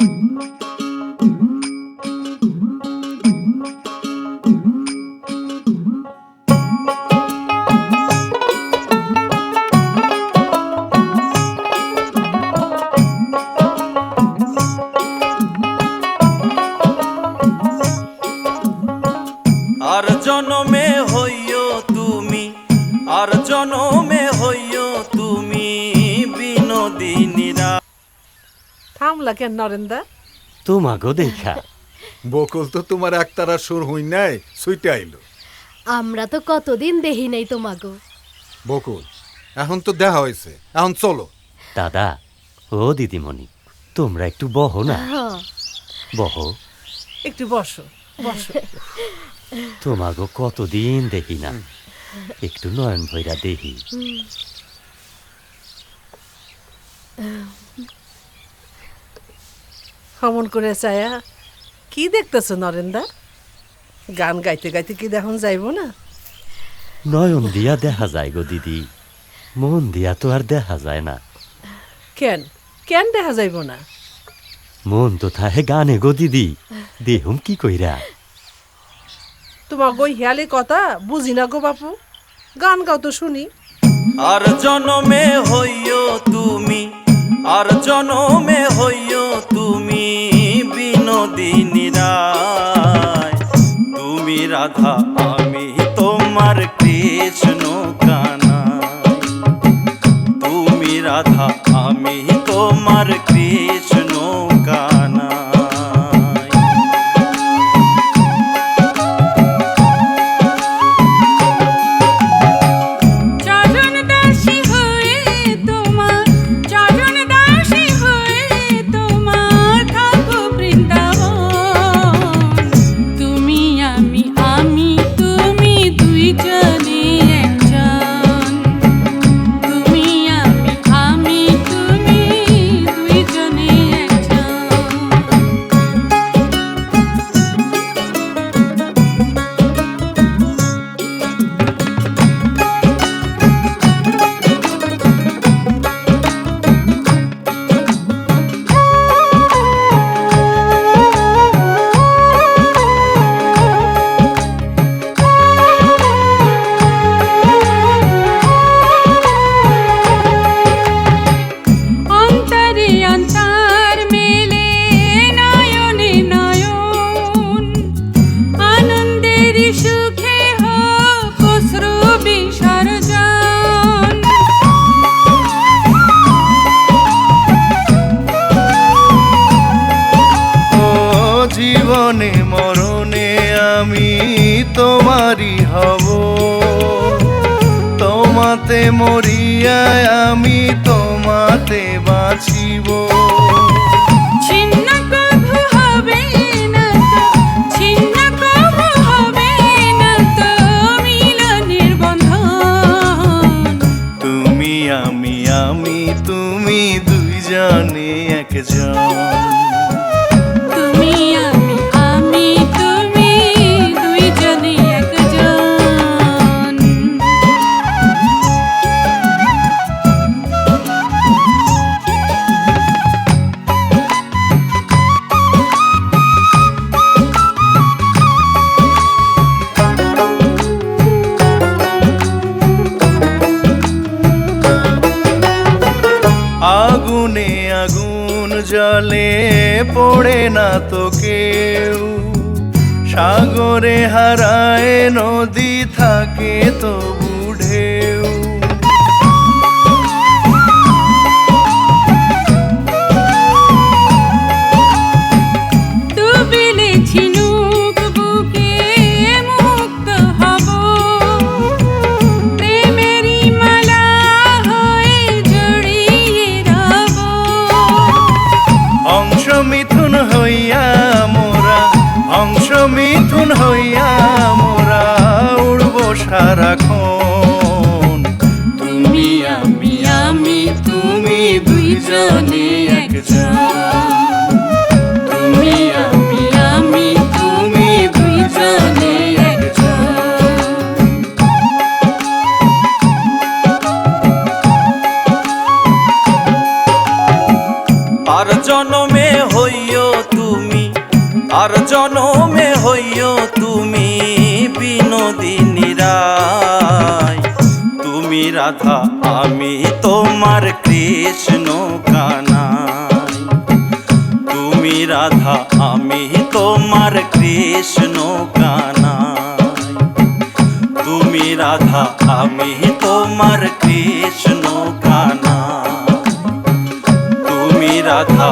আর জনমে হইও তুমি আর জনমে থামলা কেন নরেন্দা। তোমাগো দেখা। বকুল তো তোমার একতারা সুর হই নাই সুইটে আইলো। আমরা তো কতদিন দেহি নাই তোমাগো। বকুল এখন তো দেখা হয়েছে এখন চলো। দাদা ও দিদিমণি তোমরা একটু বহো না। হ্যাঁ বহো। একটু বসো বসো। তোমাগো কতদিন দেখি না। একটু নয়ন ভৈরা দেখি। হমন করে চায়া। কি দেখতেছো নরেন্দা? গান গাইতে গাইতে কি দেখুন যাইবো না? নয়ন দিয়া দেখা যায় গো দিদি মন দিয়া তো আর দেখা যায় না। কেন? কেন দেখা যাইবো না? মন তো থাহে গানে গো দিদি দেহুম কি কইরা? তোমার গই হেয়ালি কথা বুঝি না গো বাপু? গান গাও তো শুনি। আর জনমে হইও তুমি আর জনমে হইও তুমি রাধা আমি তোমার কৃষ্ণ কানা। তুমি রাধা তোমাতে মরিয়ায় আমি তোমাতে বাঁচিব। আমি আমি তুমি দুইজনে একজন। জলে পড়ে না তো কেউ। সাগরে হারায় নদী থাকে তো মিথুন হইয়া মোরা উড়ব সারাক্ষণ। তুমি আমি আমি তুমি দুইজনে একজন। তুমি আমি আমি তুমি দুইজনে একজন। আর জনমে হইও আর জনমে হইও তুমি বিনোদিনী রায়। তুমি রাধা, আমি তোমার কৃষ্ণ কানাই তুমি রাধা, আমি তোমার কৃষ্ণ কানাই তুমি রাধা, আমি তোমার কৃষ্ণ কানাই তুমি রাধা